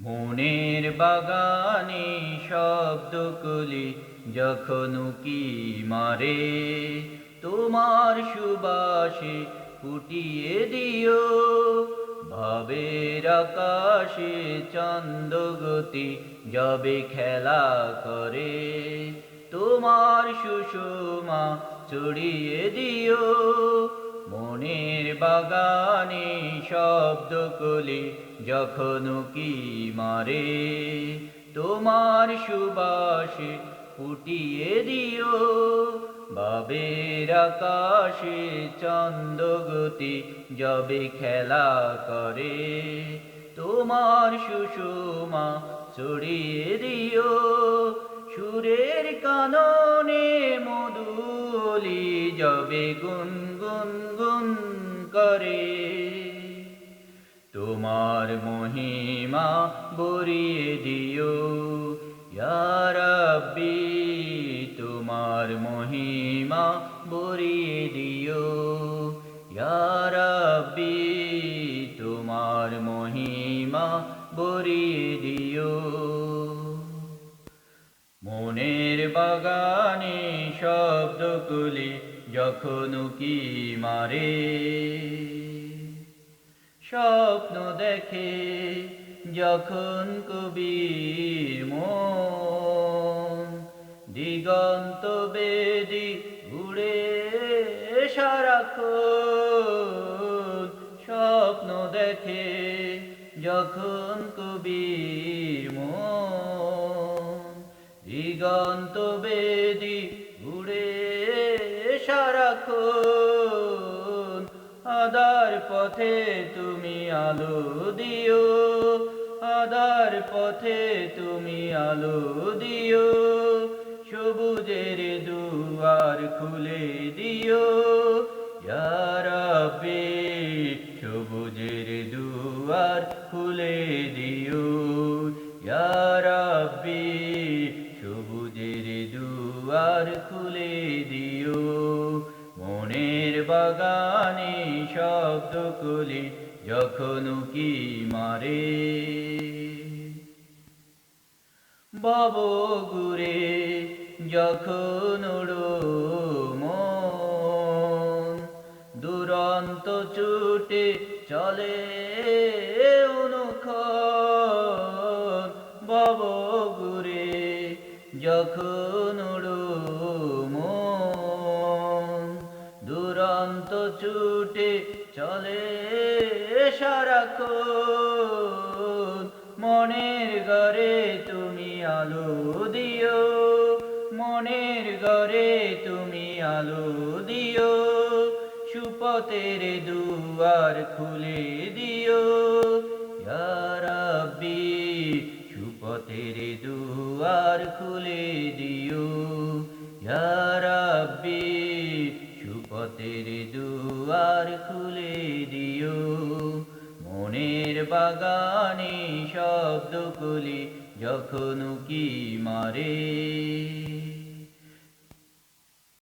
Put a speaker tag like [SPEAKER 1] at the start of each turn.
[SPEAKER 1] মনের বাগানে শব্দ কলি যখন কি মারে, তোমার সুবাসে ফুটিয়ে দিও। ভাবের আকাশে চন্দ্রগতি যবে খেলা করে, তোমার সুষমা চড়িয়ে দিও। মনের বাগানে শব্দ কলি যখন কি মারে, তোমার সুবাসে ফুটিয়ে দিও। বাবের আকাশে চন্দ্রগতি যবে খেলা করে, তোমার সুষমা ছড়িয়ে দিও। সুরের কাননে মধুলি যবে গুন গুন গুন করে। তোমার মহিমা বরিয়ে দিও। ইয়ারব্বি তোমার মহিমা বরিয়ে দিও। ইয়ারব্বি তোমার মহিমা বরিয়ে দিও। মনের বাগানে শব্দগুলি যখন কি মারে? স্বপ্ন দেখে যখন কবির মন দিগন্ত বেদি ঘুরে সারাক্ষণ স্বপ্ন দেখে যখন কবির মন দিগন্ত বেদি আদার পথে তুমি আলো দিও, আদার পথে তুমি আলো দিও, সবুজের দুয়ার খুলে দিও। ইয়ারাবে সবুজের দুয়ার খুলে দিও। ইয়ারাবে সবুজের দুয়ার খুলে দিও। মনের বাগানে শব্দ কলি যখন কি মারে। বাব গুরে যখন দুরন্ত ছুটে চলে বব গুরে যখন মন ছুটে চলে সারাক্ষণ। মনের ঘরে তুমি আলো দিও, মনের ঘরে তুমি আলো দিও সুপতের দুয়ার খুলে দিও। ইয়ারাব্বি সুপতের দুয়ার খুলে দিও। ইয়ারাব্বি সুপতের দুয়ার খুলে দিও। মনের বাগানে শব্দ কলি যখন কি মারে।